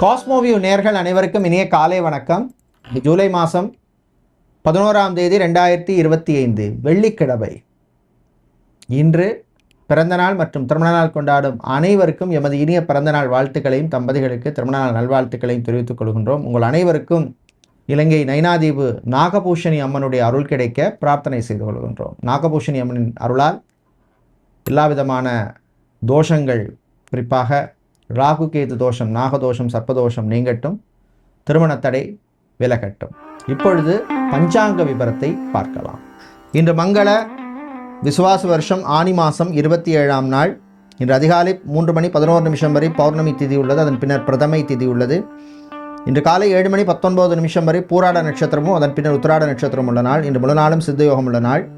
Cosmoview நேர்கள் அனைவருக்கும் இனிய காலை வணக்கம். ஜூலை மாதம் பதினோராம் தேதி ரெண்டாயிரத்தி இருபத்தி ஐந்து வெள்ளிக்கிழமை. இன்று பிறந்தநாள் மற்றும் திருமணநாள் கொண்டாடும் அனைவருக்கும் எமது இனிய பிறந்தநாள் வாழ்த்துக்களையும் தம்பதிகளுக்கு திருமணநாள் நல்வாழ்த்துக்களையும் தெரிவித்துக் கொள்கின்றோம். உங்கள் அனைவருக்கும் இலங்கை நைனாதீவு நாகபூஷணி அம்மனுடைய அருள் கிடைக்க பிரார்த்தனை செய்து கொள்கின்றோம். நாகபூஷணி அம்மனின் அருளால் எல்லாவிதமான தோஷங்கள் குறிப்பாக ராகு கேது தோஷம் நாகதோஷம் சர்ப்பதோஷம் நீங்கட்டும் திருமணத்தடை விலகட்டும். இப்பொழுது பஞ்சாங்க விபரத்தை பார்க்கலாம். இன்று மங்கள விசுவாச வருஷம் ஆனி மாதம் இருபத்தி ஏழாம் நாள். இன்று அதிகாலை மூன்று மணி பதினோரு நிமிஷம் வரை பௌர்ணமி திதி உள்ளது. அதன் பின்னர் பிரதமை திதி உள்ளது. இன்று காலை ஏழு மணி பத்தொன்பது நிமிஷம் வரை பூராட நட்சத்திரமும் அதன் பின்னர் உத்திராட நட்சத்திரம் உள்ள நாள். இன்று முழு நாளும் சித்தயோகம் உள்ள நாள்.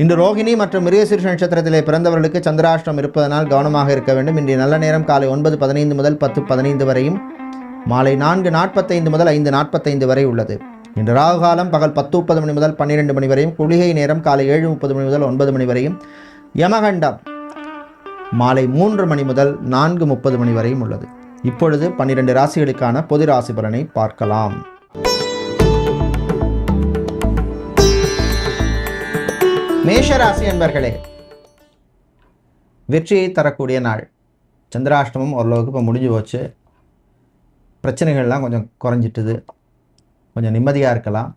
இன்று ரோகிணி மற்றும் மிருகசீர்ஷ நட்சத்திரத்திலே பிறந்தவர்களுக்கு சந்திராஷ்டிரம் இருப்பதனால் கவனமாக இருக்க வேண்டும். இன்றைய நல்ல நேரம் காலை ஒன்பது பதினைந்து முதல் பத்து பதினைந்து வரையும். மாலை நான்கு நாற்பத்தைந்து முதல் ஐந்து நாற்பத்தைந்து வரை உள்ளது. இன்று ராகு காலம் பகல் பத்து முப்பது மணி முதல் பன்னிரெண்டு மணி வரையும். குளிகை நேரம் காலை ஏழு முப்பது மணி முதல் ஒன்பது மணி வரையும். யமகண்டம் மாலை மூன்று மணி முதல் நான்கு முப்பது மணி வரையும் உள்ளது. இப்பொழுது பன்னிரண்டு ராசிகளுக்கான பொது ராசி பலனை பார்க்கலாம். மேஷராசி என்பர்களே வெற்றியை தரக்கூடிய நாள். சந்திராஷ்டமம் ஓரளவுக்கு இப்போ முடிஞ்சு போச்சு. பிரச்சனைகள்லாம் கொஞ்சம் குறைஞ்சிட்டுது. கொஞ்சம் நிம்மதியாக இருக்கலாம்.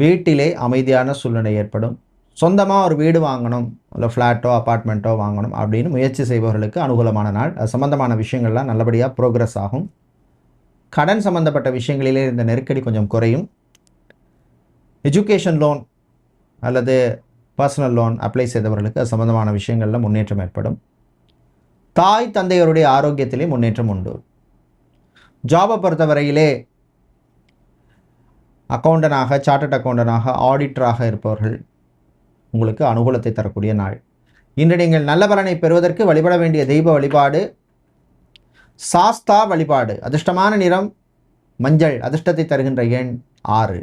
வீட்டிலே அமைதியான சூழ்நிலை ஏற்படும். சொந்தமாக ஒரு வீடு வாங்கணும் இல்லை ஃப்ளாட்டோ அப்பார்ட்மெண்ட்டோ வாங்கணும் அப்படின்னு முயற்சி செய்பவர்களுக்கு அனுகூலமான நாள். அது சம்மந்தமான விஷயங்கள்லாம் நல்லபடியாக ப்ரோக்ரஸ் ஆகும். கடன் சம்மந்தப்பட்ட விஷயங்களிலே இந்த நெருக்கடி கொஞ்சம் குறையும். எஜுகேஷன் லோன் அல்லது பர்சனல் லோன் அப்ளை செய்தவர்களுக்கு அது சம்மந்தமான விஷயங்களில் முன்னேற்றம் ஏற்படும். தாய் தந்தையருடைய ஆரோக்கியத்திலே முன்னேற்றம் உண்டு. ஜாபை பொறுத்தவரையிலே அக்கௌண்டனாக சார்ட்டட் அக்கௌண்டனாக ஆடிட்டராக இருப்பவர்கள் உங்களுக்கு அனுகூலத்தை தரக்கூடிய நாள். இன்று நீங்கள் நல்ல பலனை பெறுவதற்கு வழிபட வேண்டிய தெய்வ வழிபாடு சாஸ்தா வழிபாடு அதிர்ஷ்டமான நிறம் மஞ்சள் அதிர்ஷ்டத்தை தருகின்ற எண் ஆறு.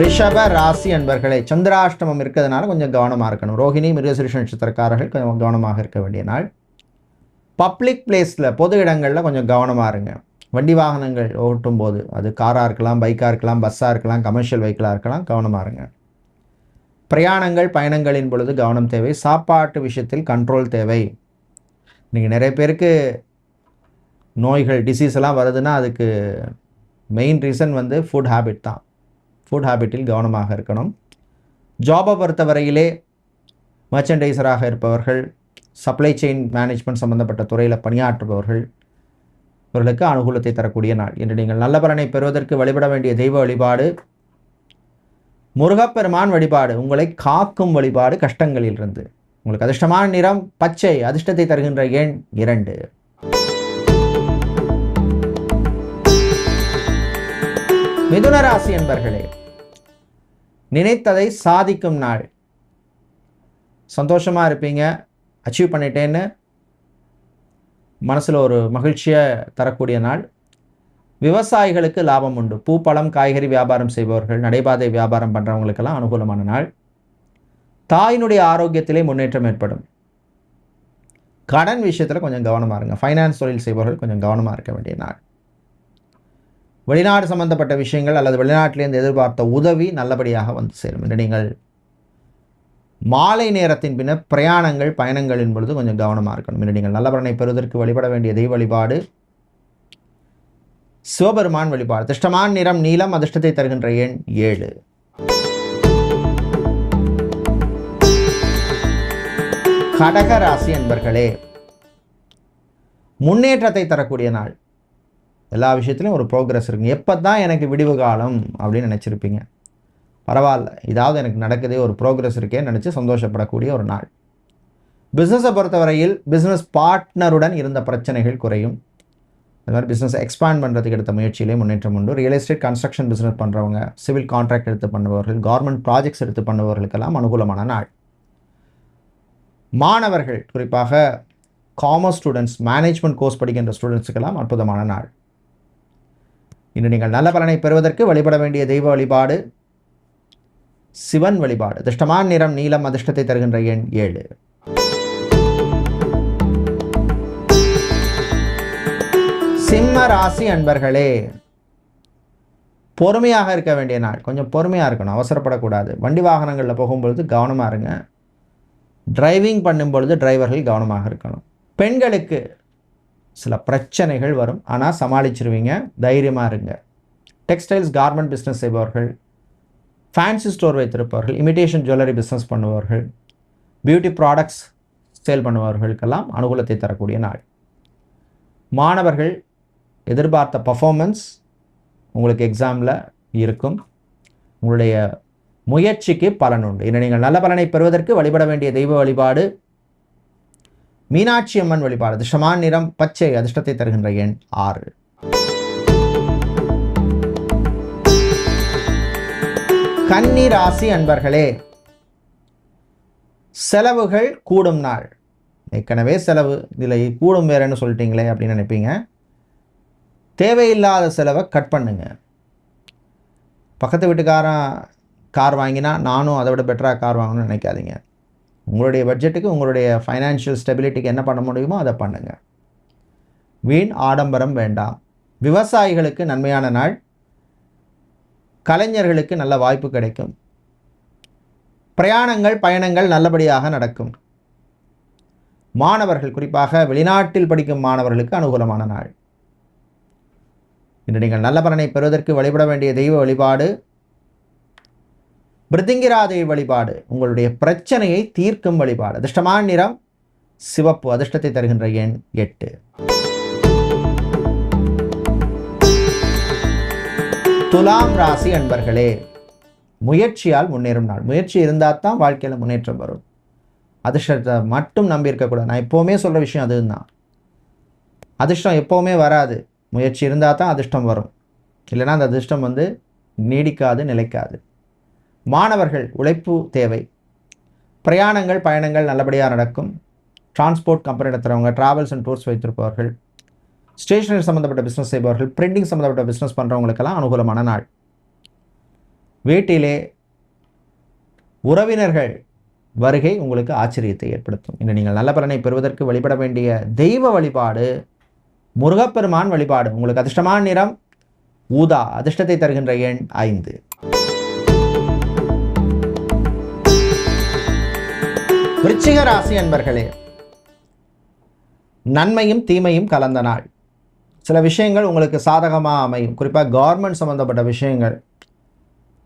ரிஷப ராசி அன்பர்களே சந்திராஷ்டமம் இருக்கிறதுனால கொஞ்சம் கவனமாக இருக்கணும். ரோஹிணி மிருகசிருஷ நட்சத்திரக்காரர்கள் கொஞ்சம் கவனமாக இருக்க வேண்டிய நாள். பப்ளிக் பிளேஸில் பொது இடங்களில் கொஞ்சம் கவனமாக இருங்க. வண்டி வாகனங்கள் ஓட்டும் போது அது காராக இருக்கலாம் பைக்காக இருக்கலாம் பஸ்ஸாக இருக்கலாம் கமர்ஷியல் வெஹிக்கிளாக இருக்கலாம் கவனமாக இருங்க. பிரயாணங்கள் பயணங்களின் பொழுது கவனம் தேவை. சாப்பாட்டு விஷயத்தில் கண்ட்ரோல் தேவை. நீங்கள் நிறைய பேருக்கு நோய்கள் டிசீஸ் எல்லாம் வருதுன்னா அதுக்கு மெயின் ரீசன் வந்து ஃபுட் ஹேபிட் தான். ஃபுட் ஹேபிட்டில் கவனமாக இருக்கணும். ஜாபை பொறுத்தவரையிலே மர்ச்சன்டைசராக இருப்பவர்கள் சப்ளை செயின் மேனேஜ்மெண்ட் சம்மந்தப்பட்ட துறையில் பணியாற்றுபவர்கள் இவர்களுக்கு அனுகூலத்தை தரக்கூடிய நாள். என்று நீங்கள் நல்ல பலனை பெறுவதற்கு வழிபட வேண்டிய தெய்வ வழிபாடு முருகப்பெருமான் வழிபாடு உங்களை காக்கும் வழிபாடு கஷ்டங்களிலிருந்து. உங்களுக்கு அதிர்ஷ்டமான நிறம் பச்சை அதிர்ஷ்டத்தை தருகின்ற எண் இரண்டு. மிதுன ராசி என்பர்களே நினைத்ததை சாதிக்கும் நாள். சந்தோஷமாக இருப்பீங்க. அச்சீவ் பண்ணிட்டேன்னு மனசில் ஒரு மகிழ்ச்சியை தரக்கூடிய நாள். விவசாயிகளுக்கு லாபம் உண்டு. பூ பழம் காய்கறி வியாபாரம் செய்பவர்கள் நடைபாதை வியாபாரம் பண்ணுறவங்களுக்கெல்லாம் அனுகூலமான நாள். தாயினுடைய ஆரோக்கியத்திலே முன்னேற்றம் ஏற்படும். கடன் விஷயத்தில் கொஞ்சம் கவனமாக இருங்க. ஃபைனான்ஸ் தொழில் செய்பவர்கள் கொஞ்சம் கவனமாக இருக்க வேண்டிய நாள். வெளிநாடு சம்பந்தப்பட்ட விஷயங்கள் அல்லது வெளிநாட்டிலேருந்து எதிர்பார்த்த உதவி நல்லபடியாக வந்து சேரும். என்று நீங்கள் மாலை நேரத்தின் பின்னர் பிரயாணங்கள் பயணங்களின் பொழுது கொஞ்சம் கவனமாக இருக்கணும். என்று நீங்கள் நல்ல பலனை பெறுவதற்கு வழிபட வேண்டிய தெய்வ வழிபாடு சிவபெருமான் வழிபாடு அதிர்ஷ்டமான நிறம் நீளம் அதிர்ஷ்டத்தை தருகின்ற எண் ஏழு. கடக ராசி என்பர்களே முன்னேற்றத்தை தரக்கூடிய நாள். எல்லா விஷயத்துலையும் ஒரு ப்ரோக்ரஸ் இருக்குங்க எப்போ தான் எனக்கு விடிவு காலம் அப்படின்னு நினச்சிருப்பீங்க? பரவாயில்ல. இதாவது எனக்கு நடக்குதே ஒரு ப்ரோக்ரஸ் இருக்கேன்னு நினச்சி சந்தோஷப்படக்கூடிய ஒரு நாள். பிஸ்னஸை பொறுத்தவரையில் பிஸ்னஸ் பார்ட்னருடன் இருந்த பிரச்சனைகள் குறையும். அது மாதிரி பிஸ்னஸ் எக்ஸ்பேண்ட் பண்ணுறதுக்கு எடுத்த முயற்சியிலே முன்னேற்றம் உண்டு. ரியல் எஸ்டேட் கன்ஸ்ட்ரக்ஷன் பிஸ்னஸ் பண்ணுறவங்க சிவில் கான்ட்ராக்ட் எடுத்து பண்ணுபவர்கள் கவர்மெண்ட் ப்ராஜெக்ட்ஸ் எடுத்து பண்ணுபவர்களுக்கெல்லாம் அனுகூலமான நாள். மாணவர்கள் குறிப்பாக காமர்ஸ் ஸ்டூடெண்ட்ஸ் மேனேஜ்மெண்ட் கோர்ஸ் படிக்கின்ற ஸ்டூடெண்ட்ஸுக்கெல்லாம் அற்புதமான நாள். இன்று நீங்கள் நல்ல பலனை பெறுவதற்கு வழிபட வேண்டிய தெய்வ வழிபாடு சிவன் வழிபாடு. அதிர்ஷ்டமான நிறம் நீளம் அதிர்ஷ்டத்தை தருகின்ற எண் ஏழு. சிம்ம ராசி அன்பர்களே பொறுமையாக இருக்க வேண்டிய நாள். கொஞ்சம் பொறுமையாக இருக்கணும் அவசரப்படக்கூடாது. வண்டி வாகனங்களில் போகும்பொழுது கவனமாக இருங்க. டிரைவிங் பண்ணும் பொழுது டிரைவர்கள் கவனமாக இருக்கணும். பெண்களுக்கு சில பிரச்சனைகள் வரும். ஆனால் சமாளிச்சிருவீங்க. தைரியமாக இருங்க. டெக்ஸ்டைல்ஸ் கார்மெண்ட் பிஸ்னஸ் செய்பவர்கள் ஃபேன்சி ஸ்டோர் வைத்திருப்பவர்கள் இமிட்டேஷன் ஜுவல்லரி பிஸ்னஸ் பண்ணுபவர்கள் பியூட்டி ப்ராடக்ட்ஸ் சேல் பண்ணுபவர்களுக்கெல்லாம் அனுகூலத்தை தரக்கூடிய நாள். மாணவர்கள் எதிர்பார்த்த பர்ஃபார்மன்ஸ் உங்களுக்கு எக்ஸாமில் இருக்கும். உங்களுடைய முயற்சிக்கு பலன் உண்டு. இன்று நீங்கள் நல்ல பலனை பெறுவதற்கு வழிபட வேண்டிய தெய்வ வழிபாடு மீனாட்சி அம்மன் வழிபாடு அதிர்ஷ்டமான நிறம் பச்சை அதிர்ஷ்டத்தை தருகின்ற எண் ஆறு. கன்னி ராசி அன்பர்களே செலவுகள் கூடும் நாள். ஏற்கனவே செலவு இதில் கூடும் வேறேன்னு சொல்லிட்டீங்களே அப்படின்னு நினைப்பீங்க. தேவையில்லாத செலவை கட் பண்ணுங்க. பக்கத்து வீட்டுக்காரன் கார் வாங்கினா நானும் அதை விட பெட்டராக கார் வாங்கணும்னு நினைக்காதீங்க. உங்களுடைய பட்ஜெட்டுக்கு உங்களுடைய ஃபைனான்ஷியல் ஸ்டெபிலிட்டிக்கு என்ன பண்ண முடியுமோ அதை பண்ணுங்கள் வீண் ஆடம்பரம் வேண்டாம். விவசாயிகளுக்கு நன்மையான நாள். கலைஞர்களுக்கு நல்ல வாய்ப்பு கிடைக்கும். பிரயாணங்கள் பயணங்கள் நல்லபடியாக நடக்கும். மாணவர்கள் குறிப்பாக வெளிநாட்டில் படிக்கும் மாணவர்களுக்கு அனுகூலமான நாள். இன்று நீங்கள் நல்ல பலனை பெறுவதற்கு வழிபட வேண்டிய தெய்வ வழிபாடு பிருத்திங்கிராதேவி வழிபாடு உங்களுடைய பிரச்சனையை தீர்க்கும் வழிபாடு. அதிர்ஷ்டமான நிறம் சிவப்பு. அதிர்ஷ்டத்தை தருகின்ற எண் எட்டு. துலாம் ராசி அன்பர்களே முயற்சியால் முன்னேறும் நாள். முயற்சி இருந்தால் தான் வாழ்க்கையில் முன்னேற்றம் வரும். அதிர்ஷ்டத்தை மட்டும் நம்பி இருக்கக்கூடாது. நான் எப்போவுமே சொல்கிற விஷயம் அதுதான். அதிர்ஷ்டம் எப்போவுமே வராது. முயற்சி இருந்தால் தான் அதிர்ஷ்டம் வரும். இல்லைன்னா அந்த அதிர்ஷ்டம் வந்து நீடிக்காது நிலைக்காது. மாணவர்கள் உழைப்பு தேவை. பிரயாணங்கள் பயணங்கள் நல்லபடியாக நடக்கும். டிரான்ஸ்போர்ட் கம்பெனி நடத்துகிறவங்க ட்ராவல்ஸ் அண்ட் டூர்ஸ் வைத்திருப்பவர்கள் ஸ்டேஷனரி சம்மந்தப்பட்ட பிஸ்னஸ் செய்பவர்கள் பிரிண்டிங் சம்மந்தப்பட்ட பிஸ்னஸ் பண்ணுறவங்களுக்கெல்லாம் அனுகூலமான நாள். வீட்டிலே உறவினர்கள் வருகை உங்களுக்கு ஆச்சரியத்தை ஏற்படுத்தும். இன்று நீங்கள் நல்ல பலனை பெறுவதற்கு வழிபட வேண்டிய தெய்வ வழிபாடு முருகப்பெருமான் வழிபாடு உங்களுக்கு அதிர்ஷ்டமான நிறம் ஊதா அதிர்ஷ்டத்தை தருகின்ற எண் ஐந்து. விருச்சிக ராசி அன்பர்களே நன்மையும் தீமையும் கலந்த நாள். சில விஷயங்கள் உங்களுக்கு சாதகமாக அமையும். குறிப்பாக கவர்மெண்ட் சம்மந்தப்பட்ட விஷயங்கள்.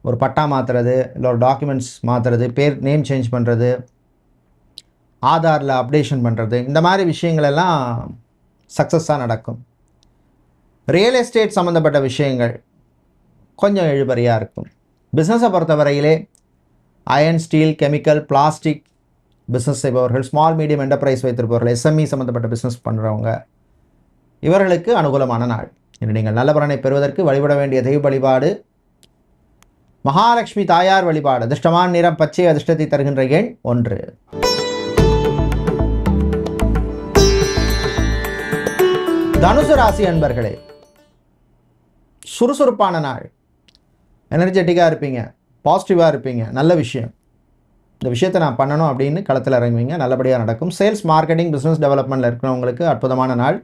ஒரு பட்டா மாற்றுறது இல்லை ஒரு டாக்குமெண்ட்ஸ் மாற்றுறது பேர் நேம் சேஞ்ச் பண்ணுறது ஆதாரில் அப்டேஷன் பண்ணுறது இந்த மாதிரி விஷயங்கள் எல்லாம் சக்ஸஸாக நடக்கும். ரியல் எஸ்டேட் சம்மந்தப்பட்ட விஷயங்கள் கொஞ்சம் இழுபறியாக இருக்கும். பிஸ்னஸை பொறுத்தவரையிலே iron steel chemical plastic business செய்பவர்கள் ஸ்மால் மீடியம் என்டர்பிரைஸ் வைத்திருப்பவர்கள் எஸ்எம்இ சம்மந்தப்பட்ட பிஸ்னஸ் பண்ணுறவங்க இவர்களுக்கு அனுகூலமான நாள். இன்று நீங்கள் நல்ல பலனை பெறுவதற்கு வழிபட வேண்டிய தெய்வ வழிபாடு மகாலட்சுமி தாயார் வழிபாடு அதிர்ஷ்டமான நிறம் பச்சை அதிர்ஷ்டத்தை தருகின்ற எண் ஒன்று. தனுசு ராசி அன்பர்களே சுறுசுறுப்பான நாள். எனர்ஜெட்டிக்காக இருப்பீங்க பாசிட்டிவாக இருப்பீங்க நல்ல விஷயம். இந்த விஷயத்தை நான் பண்ணணும் அப்படின்னு களத்தில் இறங்குவீங்க. நல்லபடியாக நடக்கும். சேல்ஸ் மார்க்கெட்டிங் பிஸ்னஸ் டெவலப்மெண்ட்டில் இருக்கிறவங்களுக்கு அற்புதமான நாள்.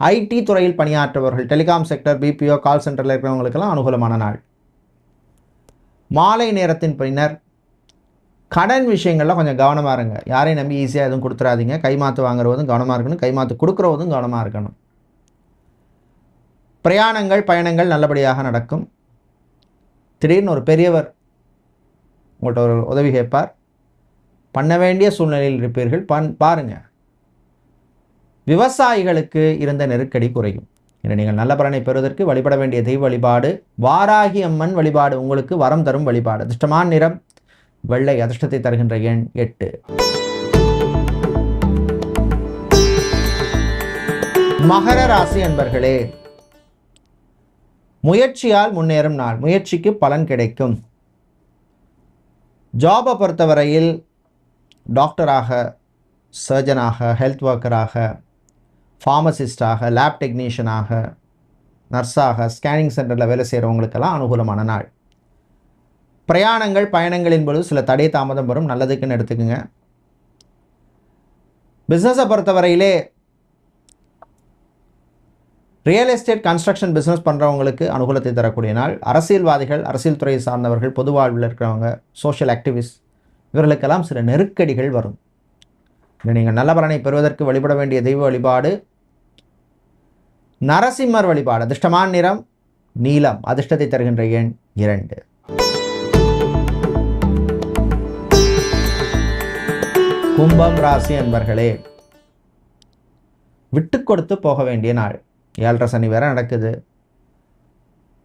ஐடி துறையில் பணியாற்றுபவர்கள் டெலிகாம் செக்டர் பிபிஓ கால் சென்டரில் இருக்கிறவங்களுக்கெல்லாம் அனுகூலமான நாள். மாலை நேரத்தின் பின்னர் கடன் விஷயங்களில் கொஞ்சம் கவனமாக இருங்க. யாரையும் நம்பி ஈஸியாக எதுவும் கொடுத்துறாதீங்க. கைமாற்று வாங்குறதும் கவனமாக இருக்கணும். கைமாற்று கொடுக்குறதும் கவனமாக இருக்கணும். பிரயாணங்கள் பயணங்கள் நல்லபடியாக நடக்கும். திடீர்னு ஒரு பெரியவர் உங்கள்கிட்ட ஒரு உதவி கேட்பார். பண்ண வேண்டிய சூழ்நிலையில் இருப்பீர்கள். பண் பாருங்கள் விவசாயிகளுக்கு இருந்த நெருக்கடி குறையும். இன்று நீங்கள் நல்ல பலனை பெறுவதற்கு வழிபட வேண்டிய தெய்வ வழிபாடு வாராகி அம்மன் வழிபாடு உங்களுக்கு வரம் தரும் வழிபாடு. அதிர்ஷ்டமான நிறம் வெள்ளை அதிர்ஷ்டத்தை தருகின்ற எண் எட்டு. மகர ராசி அன்பர்களே முயற்சியால் முன்னேறும் நாள். முயற்சிக்கு பலன் கிடைக்கும். ஜாபை பொறுத்தவரையில் டாக்டராக சர்ஜனாக ஹெல்த் ஒர்க்கராக ஃபார்மசிஸ்டாக லேப் டெக்னீஷியனாக நர்ஸாக ஸ்கேனிங் சென்டரில் வேலை செய்கிறவங்களுக்கெல்லாம் அனுகூலமான நாள். பிரயாணங்கள் பயணங்களின் பொழுது சில தடை தாமதம் வரும். நல்லதுக்குன்னு எடுத்துக்கோங்க. பிஸ்னஸை பொறுத்தவரையிலே ரியல் எஸ்டேட் கன்ஸ்ட்ரக்ஷன் பிஸ்னஸ் பண்ணுறவங்களுக்கு அனுகூலத்தை தரக்கூடிய நாள். அரசியல்வாதிகள் அரசியல் துறையை சார்ந்தவர்கள் பொது வாழ்வில் இருக்கிறவங்க சோஷியல் ஆக்டிவிஸ்ட் இவர்களுக்கெல்லாம் சில நெருக்கடிகள் வரும். நீங்கள் நல்ல பலனை பெறுவதற்கு வழிபட வேண்டிய தெய்வ வழிபாடு நரசிம்மர் வழிபாடு அதிர்ஷ்டமான நிறம் நீலம் அதிர்ஷ்டத்தை தருகின்ற எண் இரண்டு. கும்பம் ராசி என்பர்களே விட்டு கொடுத்து போக வேண்டிய நாள். ஏழரை சனி வேற நடக்குது.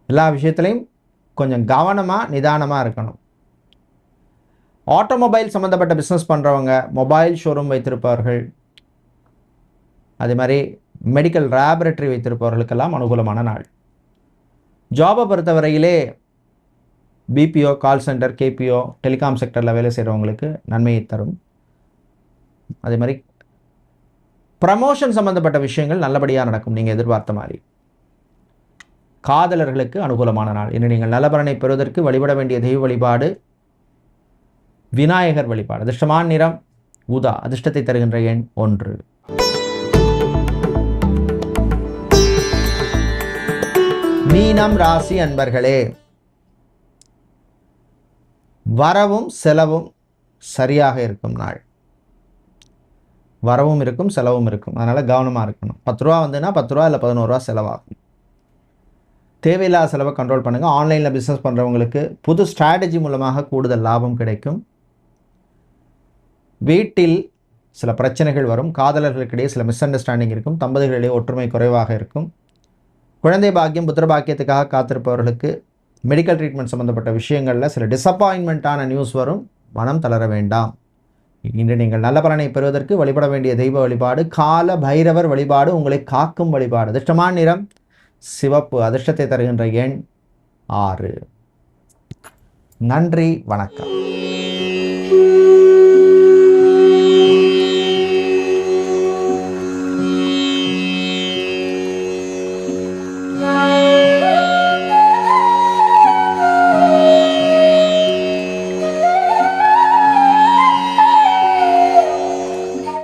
எல்லா விஷயத்துலையும் கொஞ்சம் கவனமாக நிதானமாக இருக்கணும். ஆட்டோமொபைல் சம்மந்தப்பட்ட பிஸ்னஸ் பண்ணுறவங்க மொபைல் ஷோரூம் வைத்திருப்பவர்கள் அதே மாதிரி மெடிக்கல் லேபரட்டரி வைத்திருப்பவர்களுக்கெல்லாம் அனுகூலமான நாள். ஜாபை பொறுத்தவரையிலே BPO call centre KPO telecom செக்டரில் வேலை செய்கிறவங்களுக்கு நன்மையை தரும். அதே மாதிரி ப்ரமோஷன் சம்மந்தப்பட்ட விஷயங்கள் நல்லபடியாக நடக்கும். நீங்கள் எதிர்பார்த்த மாதிரி. காதலர்களுக்கு அனுகூலமான நாள். இன்று நீங்கள் நலபலனை பெறுவதற்கு வழிபட வேண்டிய தெய்வ வழிபாடு விநாயகர் வழிபாடு. அதிர்ஷ்டமான நிறம் ஊதா. அதிர்ஷ்டத்தை தருகின்ற எண் ஒன்று. மீனம் ராசி அன்பர்களே வரவும் செலவும் சரியாக இருக்கும் நாள். வரவும் இருக்கும் செலவும் இருக்கும். அதனால் கவனமாக இருக்கணும். பத்து ரூபா வந்துன்னா பத்து ரூபா இல்லை பதினோருவா செலவாகும். தேவையில்லாத செலவை கண்ட்ரோல் பண்ணுங்கள் ஆன்லைனில் பிஸ்னஸ் பண்ணுறவங்களுக்கு புது ஸ்ட்ராட்டஜி மூலமாக கூடுதல் லாபம் கிடைக்கும். வீட்டில் சில பிரச்சனைகள் வரும். காதலர்களுக்கிடையே சில மிஸ் அண்டர்ஸ்டாண்டிங் இருக்கும். தம்பதிகளிடையே ஒற்றுமை குறைவாக இருக்கும். குழந்தை பாக்கியம் புத்திர பாக்கியத்துக்காக காத்திருப்பவர்களுக்கு மெடிக்கல் ட்ரீட்மெண்ட் சம்மந்தப்பட்ட விஷயங்களில் சில டிசப்பாயின்மெண்ட்டான நியூஸ் வரும். மனம் தளர வேண்டாம். இன்று நீங்கள் நல்ல பலனை பெறுவதற்கு வழிபட வேண்டிய தெய்வ வழிபாடு கால பைரவர் வழிபாடு உங்களை காக்கும் வழிபாடு. அதிர்ஷ்டமான நிறம் சிவப்பு அதிர்ஷ்டத்தை தருகின்ற எண் ஆறு. நன்றி வணக்கம்.